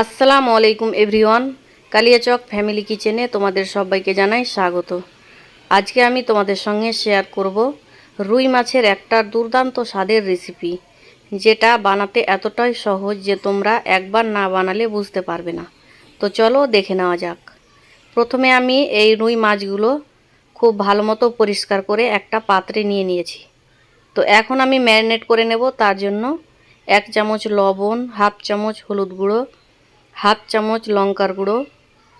আসসালামু আলাইকুম everyone. Kaliachak family কিচেনে তোমাদের সবাইকে জানাই স্বাগত। আজকে আমি তোমাদের সঙ্গে শেয়ার করব রুই মাছের একটা দুর্দান্ত স্বাদের রেসিপি, যেটা বানাতে এতটাই সহজ যে তোমরা একবার না বানালে বুঝতে পারবে না। তো চলো দেখে নেওয়া যাক। প্রথমে আমি এই রুই মাছগুলো খুব ভালো মতো পরিষ্কার করে একটা পাত্রে নিয়ে নিয়েছি। তো এখন আমি ম্যারিনেট করে নেব, তার জন্য এক চামচ লবণ, হাফ চামচ হলুদ গুঁড়ো হাফ চামচ লঙ্কার গুঁড়ো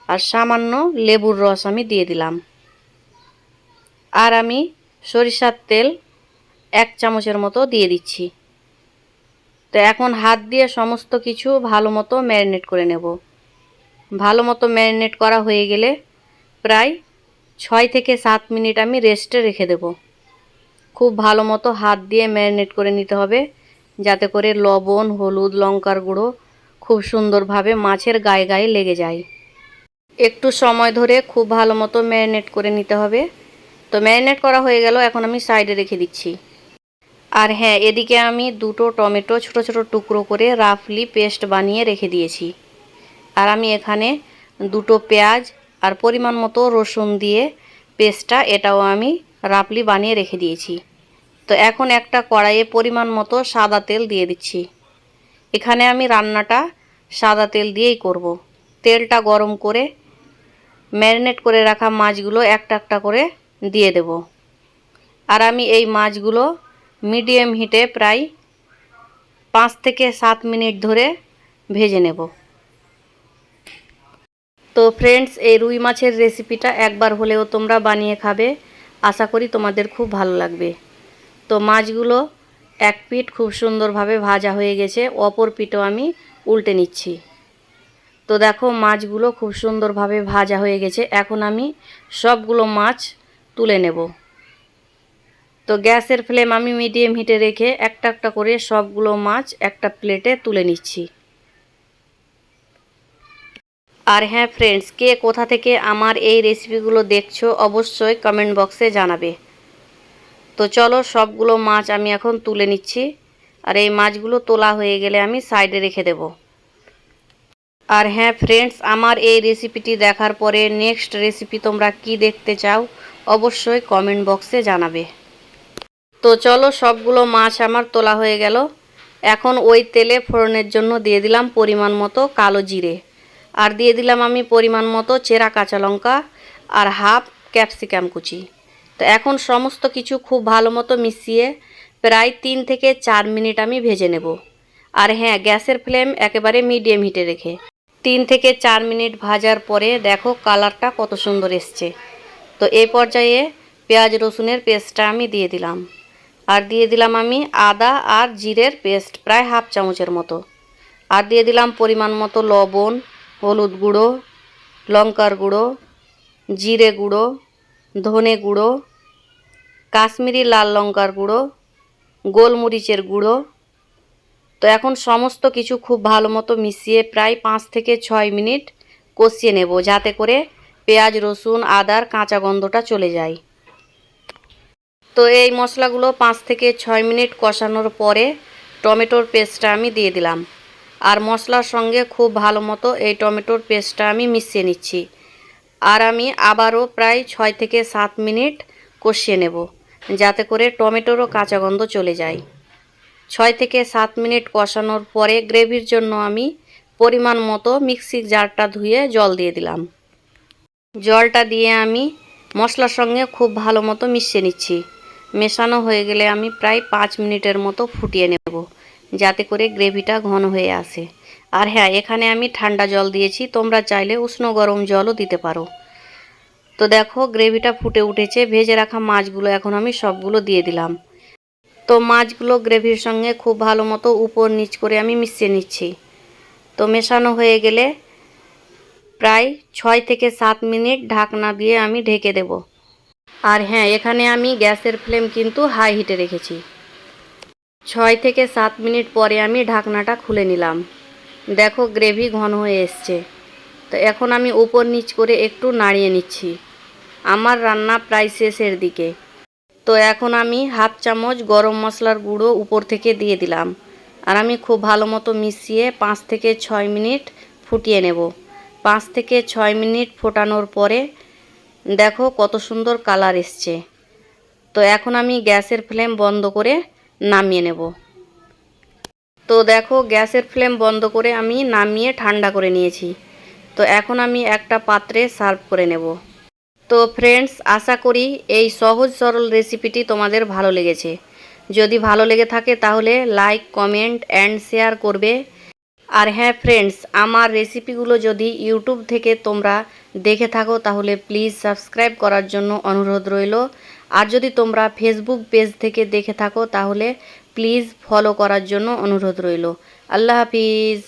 আর সামান্য লেবুর রস আমি দিয়ে দিলাম। আর আমি সরিষার তেল এক চামচের মতো দিয়ে দিচ্ছি। তো এখন হাত দিয়ে সমস্ত কিছু ভালো মতো ম্যারিনেট করে নেব। ভালো মতো ম্যারিনেট করা হয়ে গেলে প্রায় ছয় থেকে সাত মিনিট আমি রেস্টে রেখে দেব। খুব ভালো মতো হাত দিয়ে ম্যারিনেট করে নিতে হবে, যাতে করে লবণ, হলুদ, লঙ্কার গুঁড়ো খুব সুন্দরভাবে মাছের গায়ে গায়ে লেগে যায়। একটু সময় ধরে খুব ভালো মতো ম্যারিনেট করে নিতে হবে। তো ম্যারিনেট করা হয়ে গেল, এখন আমি সাইডে রেখে দিচ্ছি। আর হ্যাঁ এদিকে আমি দুটো টমেটো ছোট ছোট টুকরো করে রাফলি পেস্ট বানিয়ে রেখে দিয়েছি। আর আমি এখানে দুটো পেঁয়াজ আর পরিমাণ মতো রসুন দিয়ে পেস্টটা, এটাও আমি রাফলি বানিয়ে রেখে দিয়েছি। তো এখন একটা কড়াইয়ে পরিমাণ মতো সাদা তেল দিয়ে দিচ্ছি। এখানে আমি রান্নাটা সাদা তেল দিয়েই করব। তেলটা গরম করে ম্যারিনেট করে রাখা মাছগুলো একটা একটা করে দিয়ে দেব। আর আমি এই মাছগুলো মিডিয়াম হিটে প্রায় পাঁচ থেকে সাত মিনিট ধরে ভেজে নেব। তো ফ্রেন্ডস এই রুই মাছের রেসিপিটা একবার হলেও তোমরা বানিয়ে খাবে। আশা করি তোমাদের খুব ভালো লাগবে। তো মাছগুলো এক পিঠ খুব সুন্দরভাবে ভাজা হয়ে গেছে, অপর পিঠও আমি উল্টে নিচ্ছি। তো দেখো মাছগুলো খুব সুন্দরভাবে ভাজা হয়ে গেছে, এখন আমি সবগুলো মাছ তুলে নেব। তো গ্যাসের ফ্লেম আমি মিডিয়াম হিটে রেখে একটা একটা করে সবগুলো মাছ একটা প্লেটে তুলে নিচ্ছি। আর হ্যাঁ ফ্রেন্ডস কে কোথা থেকে আমার এই রেসিপিগুলো দেখছ অবশ্যই কমেন্ট বক্সে জানাবে। তো চলো সবগুলো মাছ আমি এখন তুলে নিচ্ছি। আর এই মাছগুলো তোলা হয়ে গেলে আমি সাইডে রেখে দেব। আর হ্যাঁ ফ্রেন্ডস আমার এই রেসিপিটি দেখার পরে নেক্সট রেসিপি তোমরা কি দেখতে চাও অবশ্যই কমেন্ট বক্সে জানাবে। তো চলো সবগুলো মাছ আমার তোলা হয়ে গেল। এখন ওই তেলে ফোড়নের জন্য দিয়ে দিলাম পরিমাণ মতো কালো জিরে। আর দিয়ে দিলাম আমি পরিমাণ মতো চেরা কাঁচা লঙ্কা আর হাফ ক্যাপসিকাম কুচি। তো এখন সমস্ত কিছু খুব ভালো মতো মিশিয়ে প্রায় তিন থেকে চার মিনিট আমি ভেজে নেব। আর হ্যাঁ গ্যাসের ফ্লেম একেবারে মিডিয়াম হিটে রেখে। তিন থেকে চার মিনিট ভাজার পরে দেখো কালারটা কত সুন্দর এসছে। তো এই পর্যায়ে পেঁয়াজ রসুনের পেস্টটা আমি দিয়ে দিলাম। আর দিয়ে দিলাম আমি আদা আর জিরের পেস্ট প্রায় হাফ চামচের মতো। আর দিয়ে দিলাম পরিমাণ মতো লবণ, হলুদ গুঁড়ো, লঙ্কার গুঁড়ো, জিরে গুঁড়ো ধনে গুঁড়ো, কাশ্মীরি লাল লঙ্কার গুঁড়ো, গোলমরিচের গুঁড়ো। তো এখন সমস্ত কিছু খুব ভালো মতো মিশিয়ে প্রায় পাঁচ থেকে ছয় মিনিট কষিয়ে নেব যাতে করে পেঁয়াজ, রসুন, আদার, কাঁচা গন্ধটা চলে যায়। তো এই মশলাগুলো পাঁচ থেকে ছয় মিনিট কষানোর পরে টমেটোর পেস্টটা আমি দিয়ে দিলাম। আর মশলার সঙ্গে খুব ভালো মতো এই টমেটোর পেস্টটা আমি মিশিয়ে নিচ্ছি। আর আমি আবারও প্রায় ছয় থেকে সাত মিনিট কষিয়ে নেব, যাতে করে টমেটোরও কাঁচা গন্ধ চলে যায়। ছয় থেকে সাত মিনিট কষানোর পরে গ্রেভির জন্য আমি পরিমাণ মতো মিক্সি জারটা ধুয়ে জল দিয়ে দিলাম। জলটা দিয়ে আমি মশলার সঙ্গে খুব ভালো মতো মিশিয়ে নিচ্ছি। মেশানো হয়ে গেলে আমি প্রায় পাঁচ মিনিটের মতো ফুটিয়ে নেব, যাতে করে গ্রেভিটা ঘন হয়ে আসে। আর হ্যাঁ এখানে আমি ঠান্ডা জল দিয়েছি, তোমরা চাইলে উষ্ণ গরম জলও দিতে পারো। তো দেখো, গ্রেভিটা ফুটে উঠেছে। ভেজে রাখা মাছগুলো এখন আমি সবগুলো দিয়ে দিলাম। তো মাছগুলো গ্রেভির সঙ্গে খুব ভালো মতো উপর নিচ করে আমি মিশিয়ে নিচ্ছি। তো মেশানো হয়ে গেলে প্রায় ছয় থেকে সাত মিনিট ঢাকনা দিয়ে আমি ঢেকে দেব। আর হ্যাঁ এখানে আমি গ্যাসের ফ্লেম কিন্তু হাই হিটে রেখেছি। ছয় থেকে সাত মিনিট পরে আমি ঢাকনাটা খুলে নিলাম। দেখো, গ্রেভি ঘন হয়ে এসছে। তো এখন আমি উপর নিচ করে একটু নাড়িয়ে নিচ্ছি। আমার রান্না প্রায় শেষের দিকে। তো এখন আমি হাফ চামচ গরম মশলার গুঁড়ো উপর থেকে দিয়ে দিলাম। আর আমি খুব ভালো মতো মিশিয়ে পাঁচ থেকে ছয় মিনিট ফুটিয়ে নেব। পাঁচ থেকে ছয় মিনিট ফোটানোর পরে দেখো কত সুন্দর কালার এসছে। তো এখন আমি গ্যাসের ফ্লেম বন্ধ করে নামিয়ে নেব। তো দেখো গ্যাসের ফ্লেম বন্ধ করে আমি নামিয়ে ঠান্ডা করে নিয়েছি। তো এখন আমি একটা পাত্রে সার্ভ করে নেব। তো ফ্রেন্ডস, আশা করি এই সহজ সরল রেসিপিটি তোমাদের ভালো লেগেছে। যদি ভালো লেগে থাকে তাহলে লাইক, কমেন্ট অ্যান্ড শেয়ার করবে। আর হ্যাঁ ফ্রেন্ডস, আমার রেসিপিগুলো যদি ইউটিউব থেকে তোমরা দেখে থাকো তাহলে প্লিজ সাবস্ক্রাইব করার জন্য অনুরোধ রইল। আর যদি তোমরা ফেসবুক পেজ থেকে দেখে থাকো তাহলে প্লিজ ফলো করার জন্য অনুরোধ রইল। আল্লাহ হাফিজ।